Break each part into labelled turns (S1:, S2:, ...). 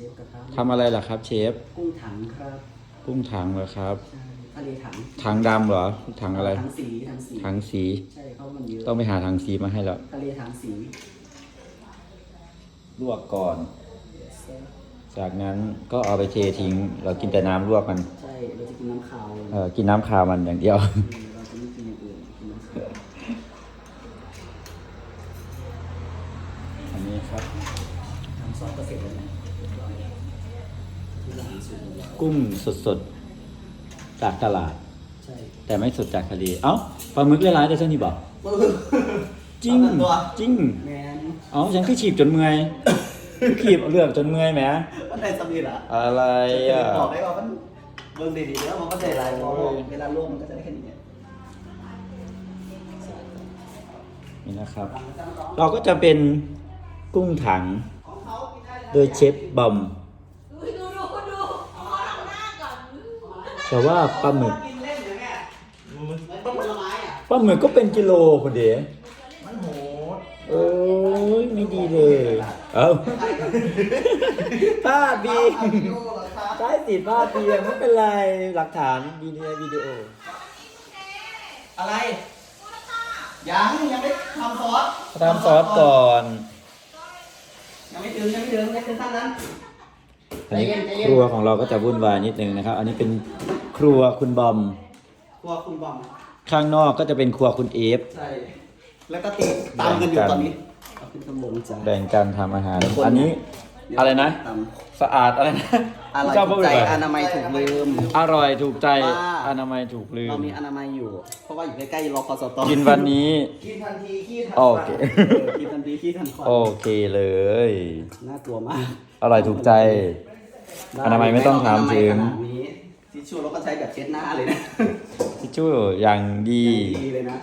S1: เชฟกระทะ
S2: ทำอะไรล่ะครับ เชฟ
S1: กุ้งถังครับ
S2: กุ้งถังเหรอครับ
S1: ใช่ทะเลถัง
S2: ถังดำเหรอ ถังอะไร
S1: ถังสีถังสี
S2: ถังสี
S1: ใช่เขามันเยอะ
S2: ต้องไปหาถังสีมาให้แล้ว
S1: ทะเลถังสี
S2: ลวกก่อน จากนั้นก็เอาไปเททิ้ง เรากินแต่น้ำลวกมัน
S1: ใช่เราจะกินน้ำขาว
S2: เออกินน้ำคาวมันอย่างเดียว
S1: เราจะไม่กินอย่างอื่นกินน้ำขาว
S2: อันนี้ครับ
S1: ทำซอสก็เสร็จแล้วนะที่ร้านสุดแล้ว
S2: กุ้งสดๆ จากตลาด
S1: ใช่
S2: แต่ไม่สดจากทะเล เอ้าปลาหมึกเล่ร้ายได้เท่านี้บอกจริง
S1: เอาแต่ตัว
S2: จริง
S1: แมน
S2: เอ้าฉันคือฉีบจนเมื่อยคือขีบเลือกจนเมื่อยแหม
S1: มันได้สำลีละ
S2: อะไร
S1: จะ
S2: อะ
S1: บอกได้ว่ามันเบิ่งดีๆแล้วมันก็ได้หลายพอ
S2: โอ้ย
S1: เวลาลงมันก็จะได้แค่นี้
S2: นี่นะครับ เราก็จะเป็นกุ้งถัง โดยเชฟบอม
S3: ดูดูดูดูขอทำหน้าก่อน
S2: แต่ว่าปลาหมึก
S1: กินเล่นเลยแม่เหมือนต้นผลไม้อะ
S2: ปลาหมึกก็เป็นกิโลพอดี
S1: มันโหด
S2: โอ้ยไม่ดีเลย เอ้าป้าบีใช่สิป้าบีไม่เป็นไรหลักฐานวีดีโอวิดีโอ
S1: อะไร ยังยังไม่ทำซอส
S2: ทำซอสก่อน
S1: ยังไม่ถึงยังไม่ถึงยังไม่ถึงขั้นนั้น
S2: อันนี้
S1: ใจเย็นใจเย็น
S2: ครัวของเราก็จะวุ่นวายนิดนึงนะครับ อันนี้เป็น ครัวคุณบอม
S1: กลัวคุณบอม
S2: ข้างนอกก็จะเป็นครัวคุณเอฟ
S1: ใช่แล้วก็ติดตามกันอยู่ตอนนี้เอาขึ้นข้างบนจ้ะ
S2: แบ่งกันทำอาหาร
S1: คน
S2: อันนี้อะไรนะ
S1: ตาม
S2: สะอาดอะไรนะ
S1: อะไร
S2: เจ้า
S1: ถู
S2: พูด
S1: กใจ
S2: ไป
S1: อนามัยถูกลืม
S2: อร่อยถูกใจ
S1: ว่า
S2: อนามัยถูกลืม
S1: เรามีอนามัยอยู่ เพราะว่าอยู่ใกล้ๆรอพสต
S2: กินวันนี้
S1: กินทันทีขี้ทัน
S2: โอเค
S1: เออกินทันทีขี้ทันควัน
S2: โอเคเลย
S1: น่ากลัวมาก
S2: อร่อยถูกใจ อนามัยไม่ต้องถามถึง
S1: อนามัยขนาดนี้ ทิชชู่เราก็ใช้แบบเช็ดหน้าเลยนะ
S2: ทิชชู่อย่างดี
S1: ดีเลยนะ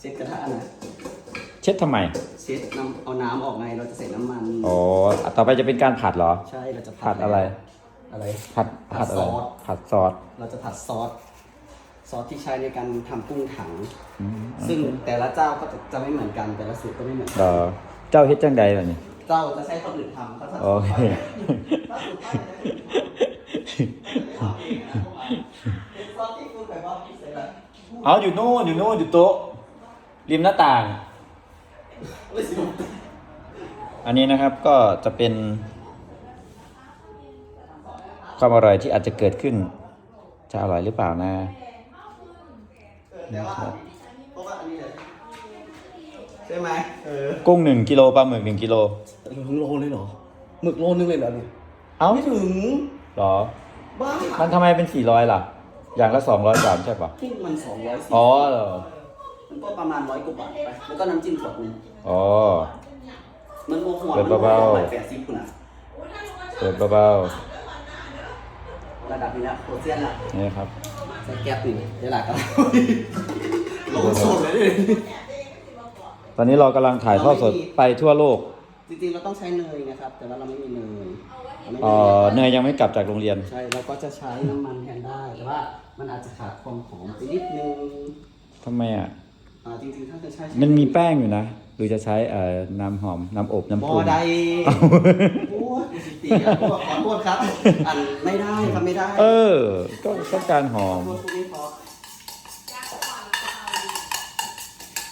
S1: เช็ดกระทะนะ
S2: เช็ดทำไม
S1: เช็ดน้ำเอาน้ำออกไงเราจะใส่น้ำมัน
S2: อ๋อ ต่อไปจะเป็นการผัดเหรอ
S1: ใช่เราจะ
S2: ผัดอะไร
S1: อะไร
S2: ผัด ผัดอะไร
S1: ซอส
S2: ผัดซอส
S1: เราจะผัดซอสซอสที่ใช้ในการทำกุ้งถัง
S2: อืม
S1: ซึ่งแต่ละเจ้าก็จะจะไม่เหมือนกันแต่ละสูตรก็ไม่เหมือนกั
S2: เออเจ้าเฮ็ดจังใดล่ะนี่
S1: เจ้าจะใช้คนอื่นทำเขาจะ
S2: โอเค
S1: ถ้าสูตรป้าจะใช้คนอื่นทำเป็นซอสที่คุณแบบว่าพิเศษอะ
S2: เอาอยู่นู่นอยู่นู่นอยู่โต๊ะริมหน้าต่าง
S1: ไม่สิ
S2: อันนี้นะครับก็จะเป็น ความอร่อยที่อาจจะเกิดขึ้น จะอร่อยหรือเปล่านะ
S1: แต่ว่าเพราะว่าอันนี้เลยใช่ไหมเออ
S2: กุ้งหนึ่งกิโลปลาหมึกหนึ่งกิโล
S1: ถึงโลเลยเหรอหมึกโลนึงเลยเหรอเนี่ย
S2: เอ้า
S1: ไม่ถึง
S2: เหรอ
S1: บ้า
S2: มันทำไมเป็นสี่ร้อยล่ะ อย่างละสองร้อยสามใช่ปะ
S1: กุ้งมันสองร้อยสี่
S2: อ๋อเหรอ
S1: มันก็ประมาณร้อยกว่าบาทไปแล้วก็น้ำจิ้มขวดนึง
S2: อ๋อ
S1: มันโมหัว
S2: เปิ
S1: มั
S2: ด
S1: นโม
S2: เบาๆ
S1: หัวแปดสิบคุณอะ
S2: เปิดเบา
S1: ระดับนี้นะโคเซียนละ
S2: ๆนี่ครับ
S1: ใส่แก๊ปนี่เดี๋ยวหลักกันลงสดเลยดิ
S2: ตอนนี้เรากำลังถ่ายทอดสดไปทั่วโลก
S1: จริงๆเราต้องใช้เนยนะครับ แต่ว่าเราไม่มีเนย เราไม่มี
S2: เอ่อเนยยังไม่กลับจากโรงเรียน
S1: ใช่เราก็จะใช้น้ำมันแทนได้ แต่ว่ามันอาจจะขาดความหอมไปนิดนึง
S2: ทำไมอะ
S1: อ่าจริงๆถ้าจะใช้
S2: มันมีแป้งอยู่นะ หรือจะใช้เอ่อน้ำหอม น้ำอบ น้ำ
S1: บ
S2: ปรุ
S1: อง ใด
S2: เอ้า
S1: โอ้ยสิตีอะขอโทษครับ อันไม่ได้ครับไม่ได้
S2: เออ ก็ต้องการหอม
S1: ขอโทษคุณไม่พอ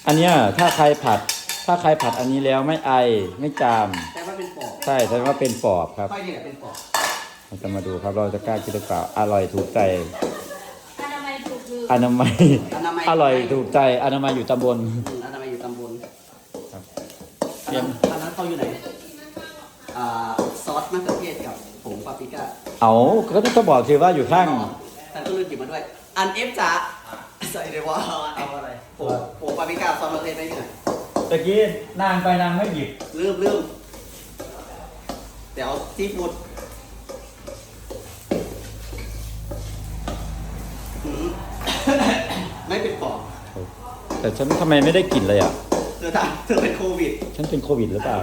S2: อันเนี้ยถ้าใครผัด ถ้าใครผัดอันนี้แล้วไม่ไอไม่จาม
S1: แต่ว่าเป็นปอก
S2: ใช่แสดงว่าเป็นปอบครับ
S1: ค่อยนี่แหละเป็นปอก
S2: เราจะมาดูครับเราจะกล้ากินหรือเปล่าอร่อยถูกใจ
S3: อนามัยถูกคือ
S2: อนามัย
S1: อนามัย
S2: อร่อยถูกใจอนามัยอยู่ตำบล
S1: อืมอนามัยอยู่ตำบล
S2: ครับ
S1: อันนั้นอันนั้นเขาอยู่ไหนอ่าซอสมะเขือเทศกับผงปาปริก้า
S2: เอาก็ต้องบอกทีว่าอยู่ข้าง
S1: ท่านก็ลืมหยิบมาด้วย อันเอฟจ๋าใส่เลยว่าเอาอะไรผงผงปาปริก้าซอสมะเขือเทศได้ที่ไหน
S2: ตะกี้นางไปนางไม่หยิบ
S1: ลืมลืมเดี๋ยวซีฟู้ดอืม ไม่เป็นปอก
S2: แต่ฉันทำไมไม่ได้กลิ่นเลยอะ
S1: เธอทำเธอเป็นโควิด
S2: ฉันเป็นโควิดหรือเปล่า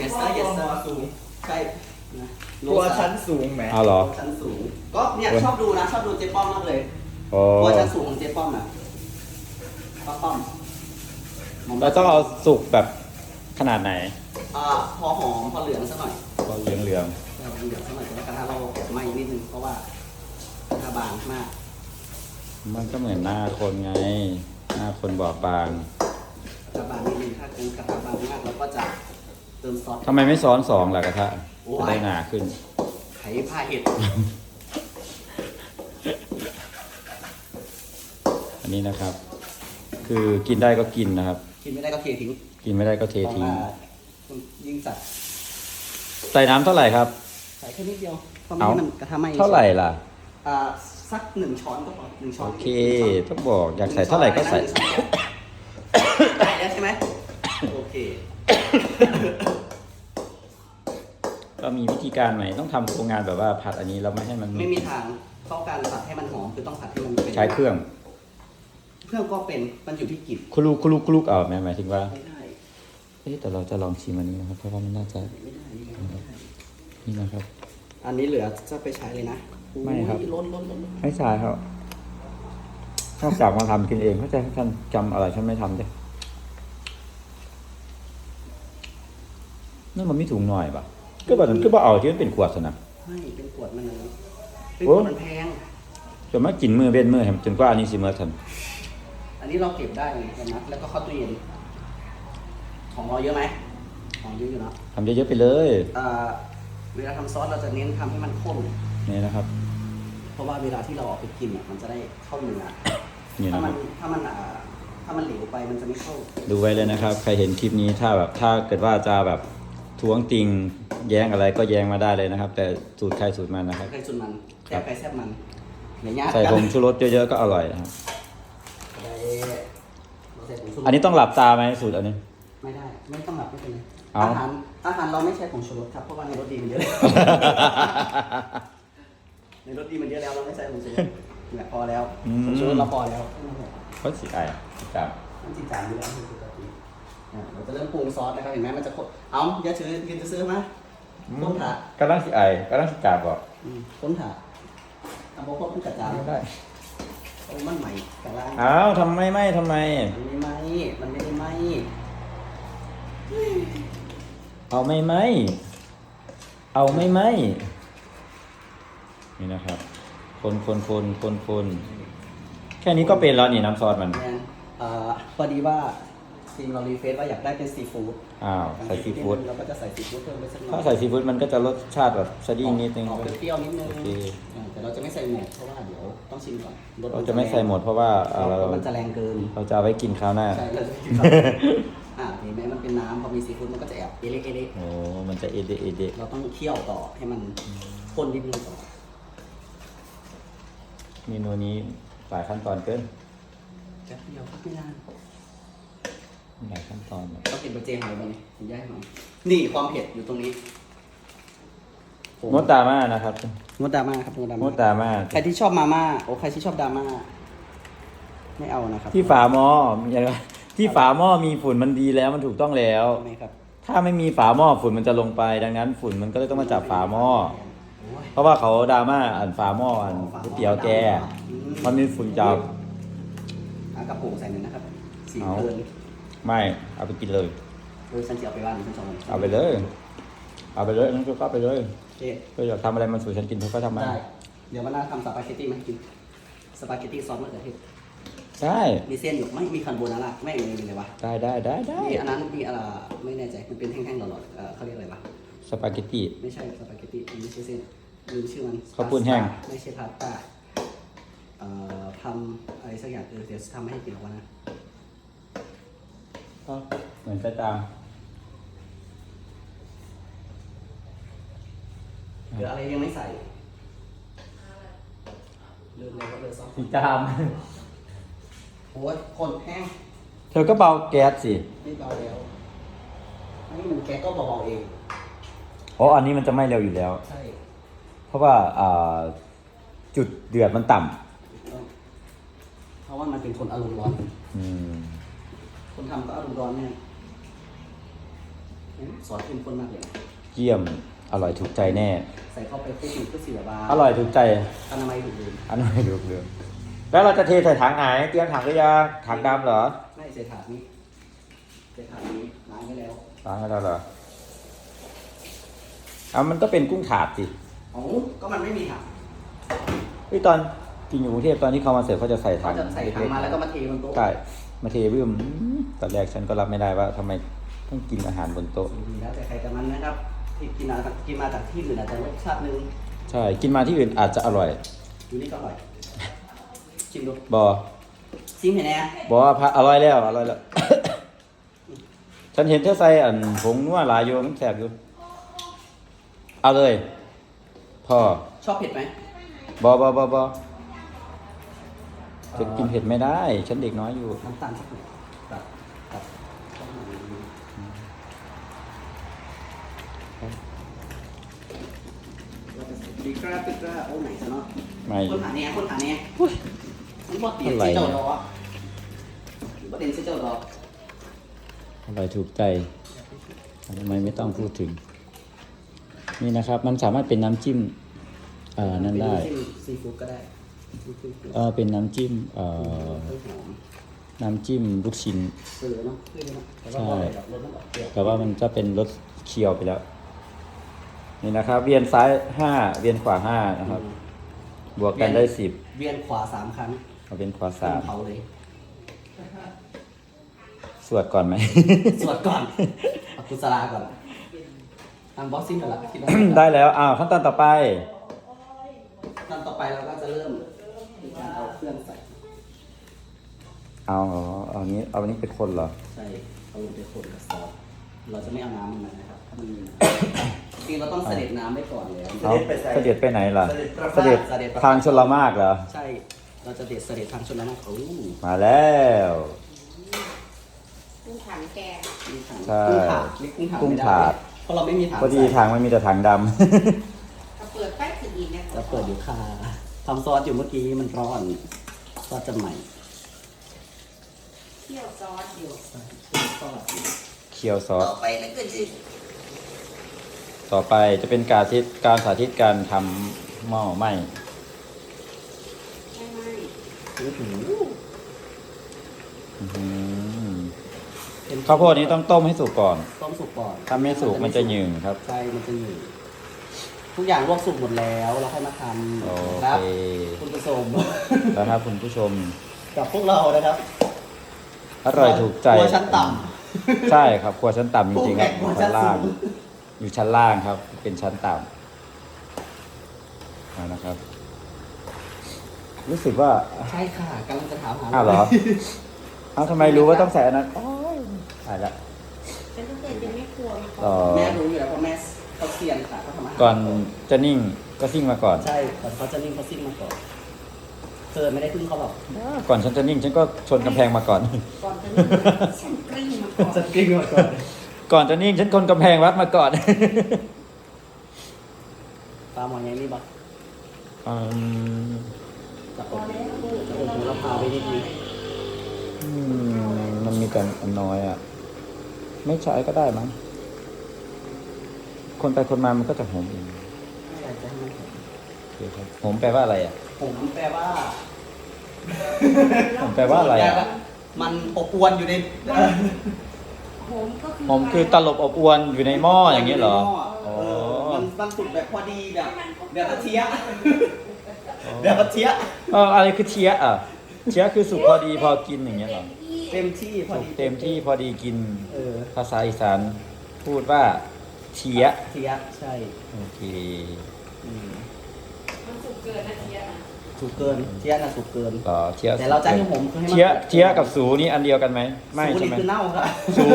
S1: yes sir yes sir สูงใช่นะ
S4: ตัวชั้นสูงแหม
S2: เอาเหรอ
S1: ชั้นสูง ก็เนี่ยชอบดูนะ ชอบดูเจ๊ป้อมมากเลย
S2: อ๋อ
S1: ตัวชั้นสูงของเจ๊ป้อมอะป้าป้อมหม่ม
S2: เราต้องเอาสุกแบบขนาดไหน
S1: อ่าพอหอมพอเหลืองสักหน่อย
S2: ก็เหลืองเหลือง
S1: เมันเดือดสักหน่อยแต่ว่ากระทะเราไหม้นิดนึงเพราะว่ากระทะบางมาก
S2: มันก็เหมือนหน้าคนไง หน้าคนบอบบาง
S1: กระทะบางนิดนึงถ้าเป็นกระทะบางมากเราก็จะเติมซอส
S2: ทำไมไม่ซ้อนสองล่ะกระทะ
S1: โอ้ย
S2: จะได้หนาขึ้น
S1: ไข่ผ้าเห็ด
S2: อันนี้นะครับ คือกินได้ก็กินนะครับ
S1: กินไม่ได้ก็เททิ้ง
S2: กินไม่ได้ก็เททิ้ง
S1: เพราะว่ายิ่งจัด
S2: ใส่น้ำเท่าไหร่ครับ
S1: ใส่แค่นิดเดียวเพราะไม่
S2: เอา
S1: ให้มันกระทะไหม้
S2: เท่าไหร่ล่ะ
S1: อ่าสักหนึ่งช้อนก็พอหนึ่งช้อน
S2: โอเคต้องบอกอยากใส่เท่าไหร่ก็ใส่
S1: ได้แล้วใช่ไหมโอเค
S2: ก็มีวิธีการใหม่ต้องทำโครงงานแบบว่าผัดอันนี้แล้วไม่ให้มัน
S1: ไม่มีทางต้องการผัดให้มันหอมคือต้องผัดให้มันเป็น
S2: ใช้เครื่อง
S1: เครื่องก็เป็นมันอยู่ที่กลิ่น
S2: คุลุกคุลุกคุลุกเอาไหมหมายถึงว่า
S1: ไม่ได้
S2: เอ๊ะแต่เราจะลองชิมอันนี้นะครับ เพราะว่ามันน่าจะ
S1: ไม่ได้ไม่ได้
S2: นี่นะครับ
S1: อันนี้เหลือจะไปใช้เลยนะ
S2: ไม่ครับ
S1: อุ้ยล้นล้นล้นล้น
S2: ไม่ใช่ครับนอกจากมาทำกินเองเข้าใจท่านจำอะไรฉันไม่ทำจ้ะนั่นมันไม่ถุงหน่อยปะก็แบบนั้นก็บ่เอาที่มันเป็นขวดสนะ
S1: ไม่เป็นขวดมันนะเป็น
S2: โอ้
S1: ขวดมันแพง
S2: จนมากินมือเว้นมือแหมจนกว่าอันนี้สิเมื่อทัน
S1: อันนี้เราเก็บได้เลยนะแล้วก็เข้าตู้เย็น ของเราเยอะไหม ของเยอะอยู่เนอะ
S2: ทำเยอะๆไปเลย
S1: เอ่อเวลาทำซอสเราจะเน้นทำให้มันข้น
S2: นี่นะครับ
S1: เพราะว่าเวลาที่เราเออกไปกินเนี่ยมันจะได้เข้าเนื้อ
S2: นี่
S1: ถ้า
S2: นะค
S1: มั
S2: รั
S1: น
S2: บ
S1: ถ้ามันอ่าถ้ามันเหลวไปมันจะไม่เข้า
S2: ดูไว้เลยนะครับ ใครเห็นคลิปนี้ถ้าแบบถ้าเกิดว่าจะแบบท้วงติงแย้งอะไรก็แย้งมาได้เลยนะครับ แต่สูตรใครสูตรมันนะครับ
S1: ใครส่วนมัน
S2: ค
S1: แซ่
S2: รั
S1: บบใครแซ่บมันอย่าญาติ
S2: ใส่
S1: กัน
S2: ผงชูรสเยอะๆก็อร่อยนะครับ
S1: ได้ เราใส่ผงชูรส
S2: อันนี้ต้องหลับตาไหมสูตรอันนี้
S1: ไม่ได้ ไม่ต้องหลับไม่เป็นไร
S2: เอา
S1: อาหารอาหารเราไม่ใช้ผงชูรสครับเพราะว่าในรสดีมันเยอะในรสดีมันเยอะแล้วเราไม่ใส่ผงชูรสเนี่ยพอแล้ว
S2: อืม
S1: ผงชูรสเราพอแล้ว
S2: เขาสิไอ้จับ
S1: น้ำจิ้มจานอยู่แล้วคือปกติอะเราจะเริ่มปรุงซอสนะครับเห็นไหมมันจะข้นเอาอย่าถือยืนจะซื้อมาข้นถา กำ
S2: ลังสิไอ้กำลังสิจับบอก
S1: อืมข้นถาทำโบข้นกระจาย
S2: ไม่ได้
S1: โอ้มันใหม่กระล่าง
S2: อ้าวทำไมไม่ทำไม
S1: มันไม่ไหมมันไม่ได้ไหม
S2: เอาไม่ไหม เอาไม่ไหม นี่นะครับ คนคนคนคนคนแค่นี้ก็เป็นแล้วนี่น้ำซอสมัน
S1: แมนอ่าพอดีว่าทีมเรารีเฟซว่าอยากได้เป็นซีฟู้ด
S2: อ้าวใส่ซีฟู้ด
S1: เราก็จะใส่ซีฟู้ดเพิ่มไปสักหน่อย
S2: ถ้าใส่ซีฟู้ดมันก็จะรสชาติแบบสดิ้งนิดนึง
S1: ออกเปรี้ยวๆนิดนึง
S2: โอเค
S1: อ่าแต่เราจะไม่ใส่หมดเพราะว่าเดี๋ยวต้องชิมก่อนรส
S2: เราจะไม่ใส่หมดเพราะว่าเอ่อ
S1: เรา
S2: เรา
S1: มันจะแรงเกิน
S2: เราจะเอาไว้กินคราวหน้า
S1: ใช่เราจะกินก่อนอ่าเห็นไหมมันเป็นน้ำพอมีซีฟู้ดมันก็จะแอบเอเละเอเละ
S2: โอ้มันจะเอเดเอเด
S1: เราต้องเคี่ยวต่อให้มันข้นนิดนึงก่อน
S2: เมนูนี้หลายขั้นตอนเกิน
S1: แป๊บเดียวครับไม่นาน
S2: หลายขั้นตอนอะ
S1: ต้องกินไปเจหอยบ้างเห็นย่ายหอยนี่ความเผ็ดอยู่ตรงนี้
S2: มดดราม่านะครับ
S1: งดดราม่าครับงดดราม่าม
S2: ดดราม่า
S1: ใครที่ชอบมาม่าโอ้ใครที่ชอบดราม่าไม่เอานะครับ
S2: ที่ฝาหม้อมีอะไรที่ฝาหม้อมีฝุ่นมันดีแล้วมันถูกต้องแล้ว
S1: ไม่ครับ
S2: ถ้าไม่มีฝาหม้อฝุ่นมันจะลงไปดังนั้น ฝุ่นมันก็เลยต้องมาจับฝาหม้อ
S1: โอ้ย
S2: เพราะว่าเขาดราม่าอันฝาหม้ออันก๋วยเตี๋ยวแก
S1: อืม
S2: มันมีฝุ่นจับ
S1: อะกระปุกใส่หนึ่งนะครับสี
S2: เอา
S1: เพลิน
S2: ไม่ เอาไปกินเลย
S1: เออฉันจะเอาไปบ้านฉันชอบมัน
S2: เอาไปเลย เอาไปเลยนั่นก็ไปเลย
S1: โอเค
S2: ก็อยากทำอะไรมันสวยฉันกินเธอก็ทำมา
S1: ได้ เดี๋ยววันหน้าทำสปาเกตตี้มาให้กิน สปาเกตตี้ซอสมะเขือเทศ
S2: ได้
S1: มีเส้นอยู่ไม่มีคาร์โบนาร่าไม่มีอะไรเลยวะ
S2: ได้ได้ได้ได้
S1: มีอันนั้นมีอะไรไม่แน่ใจ มันเป็นแท่งๆหลอดๆเอ่อเขาเรียกอะไรวะ
S2: สปาเกตตี้
S1: ไม่ใช่สปาเกตตี้มันไม่ใช่เส้นลืมชื่อมัน
S2: ข้าวปุ้นแห้ง
S1: ไม่ใช่พาสต้าเอ่อทำอะไรสักอย่างเออเดี๋ยวทำให้กินหรอกวะนะ
S2: ก็เหมือนไปตาม
S1: เหลืออะไรยังไม่ใส่ลืมเลยว่าเหลือซอส
S2: สีจาม
S1: โอ้ยคนแห้ง
S2: เธอก็เบาแก๊สสิ
S1: ไม่เบาแล้วนี่มันแกก็เบาๆเอง
S2: เพราะอันนี้มันจะไม่เร็วอยู่แล้ว
S1: ใช่
S2: เพราะว่าอ่าจุดเดือดมันต่
S1: ถูกต้องเพราะว่ามันเป็นคนอารมณ์ร้อนำ
S2: อืม
S1: คนทำก็อารมณ์ร้อนเนี่ยสอนเข้มข้นมากเลย
S2: เยี่ยม อร่อยถูกใจแน่
S1: ใส่เข้าไปปุ๊บมันก็เสียบา
S2: อร่อยถูกใจ
S1: อนามัยถูกลืม
S2: อร่อยถูกเรื่องแล้วเราจะเทใส่ถังไหนเตรียมถังหรือยังถังดำเหรอ
S1: ไม่ใส่ถาดนี้ใส่ถาดนี้ล้างไว้แล้ว
S2: ล้างให้เราเหรอเอามันก็เป็นกุ้งถาดสิ
S1: เอ๋อก็มันไม่มีถัง
S2: เฮ้ยตอนกินอยู่กรุงเทพตอนที่เขามาเสิร์ฟเขาจะใส่ถั
S1: เขา
S2: ง
S1: จะใส่ถังมาแล้วก็มาเทบนโต๊ะ
S2: ใช่ มาเทบื้มตอนแรกฉันก็รับไม่ได้ว่าทำไมต้องกินอาหารบนโต๊ะ
S1: ดีแล้วแต่ใครแต่มันนะครับที่กินมากินมาจากที่อื่นอาจจะรสชาตินึง
S2: ใช่กินมาที่อื่นอาจจะอร่อย
S1: อยู่นี่ก็อร่อยชิมดู
S2: บอ
S1: ชิมเห็นไหม
S2: บอกว่าพะอร่อยแล้วอร่อยแล้วฉันเห็นเธอใส่อันผงนัวหลายอยู่มันแสบอยู่เอาเลยพอ
S1: ชอบเผ็ดไหม
S2: บอบอบอบอ จะกินเผ็ดไม่ได้ ฉันเด็กน้อยอยู่
S1: น้ำตาลสักหน่อยตัดตัดดีกราบดีกราบโอ้ไหนซะเนาะ
S2: ไม่
S1: คนหาเนี่ยคนหาเนี่ยมันบอดเตียน
S2: อะไร
S1: สิ
S2: เนี่ย
S1: เจ้าดอกบอดเตียนสิเจ้าดอก
S2: อร่อยถูกใจทำไมไม่ต้องพูดถึง นี่นะครับ มันสามารถเป็นน้ำจิ้มเอ่อนั่นได้
S1: เป็นน้ำจิ้มซีฟู้ดก็ได้ซีฟู้ด
S2: เออเป็นน้ำจิ้มเอ่อ
S1: ต้นหอม
S2: น้ำจิ้มลูกชิ้น
S1: เสือเนาะเพื่อนเนาะแต่
S2: ใช่
S1: ว่าบ่ได้แบบรสมันออกเปรี้ยว
S2: แต่ว่ามันจะเป็นรสเคียวไปแล้ว นี่นะครับ เวียนซ้ายห้าเวียนขวาห้านะครับ บวกกันได้สิบ
S1: เวียนขวาสามครั้ง
S2: เอาเวียนขวาสาม
S1: เผาเลย
S2: สวดก่อนไหม
S1: สวดก่อนเอากุศลาก่อนทำบ็อกซิ่งก่อนละคิดว่า
S2: ได้แล้ว อ้าวขั้นตอนต่อไป
S1: ขั้นต่อไปเราก็จะเริ่มมีการเอาเครื่องใส่
S2: เอาเอาอันนี้เอาอันนี้เป็นคนเหรอ
S1: ใส่เอาลงไปคนกับซอสเราจะไม่เอาน้ำมันนะครับถ้ามันมีน้ำจริงๆเราต้องเสด็จน้ำไว้ก่อนเลย
S2: เอาเสด็จไปไหนล่ะ
S1: เสด็จประ
S2: เสด็จ
S1: พาสเสด็จประพาส
S2: ทางชลมากเหรอ
S1: ใช่ เราจะเด็ดเสด็จทางชนละมากเขาลูก
S2: มาแล้ว
S3: กุ้งถังแกง
S1: มีถัง
S2: ใช่
S1: กุ้งถาดมีกุ้งถาด
S2: กุ้ง
S1: ไม่ได้
S2: ถาด
S1: เพราะเราไม่มีถัง
S2: พอดี
S1: ใส่
S2: ทางไม่มีแต่ทางด
S3: ถ้าเปิดไฟถึงอีกเนี่ย
S1: เราเปิดอยู่ค่ะทำซอสอยู่เมื่อกี้มันร้อนซอสจะใหม่
S3: เที่ยวซอสอยู่
S1: ซอสอยู่ำ
S2: เคี่ยวซอส
S3: ต่อไปแล้วก็จะ
S2: ต่อไปจะเป็นการทิศการสาธิตการทำหม้อไหม้
S3: ใช่ไหม
S1: อื้อหือ
S2: อื้อหือ
S1: เป็น
S2: ข้าวโพดนี้ต้องต้มให้สุกก่อน
S1: ต้มสุกก่อน
S2: ถ้าไม่สุกมันจะหยืงครับ
S1: ใช่มันจะหนืดทุกอย่างลวกสุกหมดแล้วเราค่อยมาท
S2: โอำ
S1: ครับ
S2: เค
S1: คุณผู้ชม
S2: แล้วครับคุณผู้ชม
S1: กับพวกเรานะครับ
S2: อร่อยถูกใจ
S1: ครัวชั้นต่
S2: ใช่ครับครัวชั้นต่ำจริงๆครับ
S1: ครัว
S2: อยู่
S1: ชั้
S2: ชั้
S1: น
S2: นล่าง
S1: สูง
S2: อยู่ชั้นล่างครับ เป็นชั้นต่ำเอานะครับ รู้สึกว่า
S1: ใช่ค่ะกำลังจะถามหา
S2: อ้าวเหรอเอาทำไมรู้ว่าต้องใส่อันนั้นโอ้ยตายละ
S3: ฉันก็เคยเป็นแม่ครัวมาก่
S2: ต่
S3: อ
S2: อน
S1: แม่รู้อยู่แล้วเพราะแม่เขาเซียนค่ะเขาทำอาหาร
S2: ก่อนจะนิ่งก็ซิ่งมาก่อน
S1: ใช่ก่อนเขาจะนิ่งเขาซิ่งมาก่อน เธอไม่ได้พึ่งเขาหรอก
S2: ก่อนฉันจะนิ่งฉันก็ชนกำแพงมาก่อน
S3: ก่อนจะนี่ฉันกลิ้งมาก่อน
S1: จะกิ้งมาก่อน
S2: ก่อนจะนิ่งฉันชนกำแพงวัดมาก่อน
S1: ปลาหมอนยังนี่บัก
S2: อืม
S1: จะอดจะอดหูเราพาไปนิดนึง
S2: อืมมันมีแต่อันน้อยอะ ไม่ใช้ก็ได้มั้งคนไปคนมามันก็จะหอมเอง โอเคครับหอมแปลว่าอะไรอะ
S1: ผมแปลว่า
S2: หอมแปลว่าอะไรอะ
S1: มันอบอวนอยู่ใน
S3: โหมก็คือ
S2: หอมคือตลบอบอวนอยู่ในหม้ออย่างนี้เหรอ
S1: เอ
S2: อ๋อ
S1: อมันมันสุกแบบพอดีแบบแบบกระเทียมแบบกระเทียม
S2: เอออะไรคือเทียะอะเทียะคือสุกพอดีพอกินอย่างเงี้ยเหรอ
S1: เต็มที่พอ
S2: สุก
S1: ดี
S2: เต็มที่พอดีกิน
S1: เออ
S2: ภาษาอีสานพูดว่าเทียะ
S1: เทียใช่
S2: โอเค
S1: อืม
S3: มันสุกเกินนะเทียอะ
S1: สุกเกินเทียน่ะสุกเกิน
S2: ต่อเทียะ
S1: แต่เราจะให้ผมคือให้มัน
S2: เทียะเทียะกับสูนี่อันเดียวกันไหมไม่
S1: สู
S2: ใช่
S1: นี่
S2: ไหม
S1: คือเน่าค่ะ
S2: สู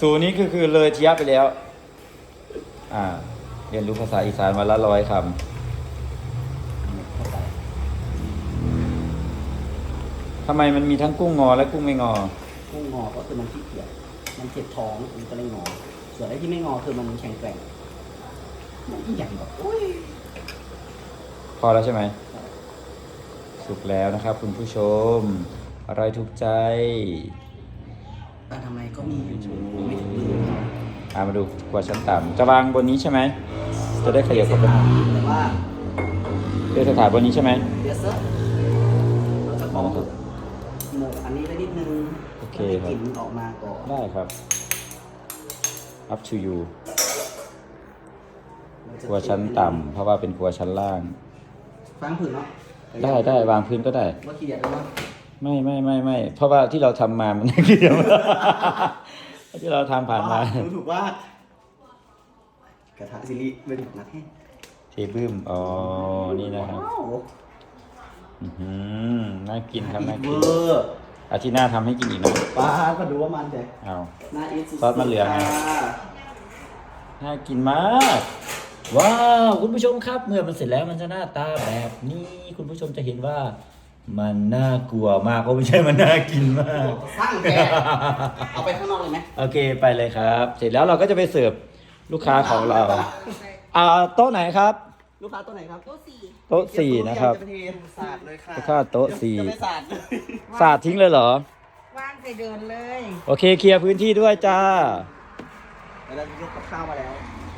S2: สูนี้คือคือเลยเทียะไปแล้ว อ่า เรียนรู้ภาษาอีสานมาละร้อยคำทำไมมันมีทั้งกุ้งงอและกุ้งไม่งอ
S1: กุ้งงอก็คือมันขี้เกียจมันเจ็บท้องมันก็เลยงอ ส่วนไอ้ที่ไม่งอคือมันแข็งแกร่งมันอีหยังแบบอุ้ย
S2: พอแล้วใช่ไหม สุกแล้วนะครับ คุณผู้ชม อร่อยถูกใจ
S1: แต่ทำไมก็มีอยู่ไม่ถึงมือ
S2: อ่ามาดูกว่าชั้นต่ำจะวางบนนี้ใช่ไหม จะได้ขยับเข้าไป
S1: แต่ว่า
S2: เดี๋ยวจะถ่ายบนนี้ใช่ไหม
S1: เดี๋ยวเซอร์เราจะขอหมกอันนี้ได้นิดนึง
S2: โอเค
S1: ให้
S2: ครับ
S1: กลิ่นมันออกมาก่อน
S2: ได้ครับ up to you
S1: เค
S2: รัวชั้นต่ำเพราะว่าเป็นครัวชั้นล่าง
S1: ฟังผืนเนาะ
S2: ได้ได้วางพื้นก็ได้
S1: ว่าขี้เกียจเลยว่า
S2: ไม่ไม่ไม่ไม่เพราะว่าที่เราทำมามันน่าเกลียดที่เราทำผ่านมา
S1: ดูถูกว่ากระทะซีรีส์เป็นหนักแห้ง
S2: เทบึ้มอ๋อนี่นะครับ
S1: ว้าว
S2: อื้อหือน่ากินครับ
S1: อี
S2: น่าก
S1: เว
S2: กิน
S1: อร์
S2: อาทิตย์หน้าทำให้กินอีกนะ
S1: ป้าก็ดูว่ามันแต่
S2: เอา
S1: หน้าเอส
S2: ซอสมะเหลืองไง
S1: ค่ะ
S2: น่ากินมาก ว้าวคุณผู้ชมครับ เมื่อมันเสร็จแล้วมันจะหน้าตาแบบนี้ คุณผู้ชมจะเห็นว่า มันน่ากลัวมากเพราะไม่ใช่มันน่ากินมาก
S1: สร้างแกเอาไปข้างนอกเลยไหม
S2: โอเคไปเลยครับ เสร็จแล้วเราก็จะไปเสิร์ฟลูกค้าของเราอ่าโต๊ะไหนครับ
S1: ลูกค้าตัวไหนครับ
S3: โต๊ะสี่
S2: โต๊ะสี่นะครับ
S1: จะไปเทสาดเลยค่ะ
S2: ลูกค้าโต๊ะสี่
S1: จะไปสาดเลย
S2: สาดทิ้งเลยเหรอ
S3: ว่างไปเดินเลย
S2: โอเคเคลียร์พื้นที่ด้วยจ้า
S1: แล้วเราจะยกกับข้าวมาแล้ว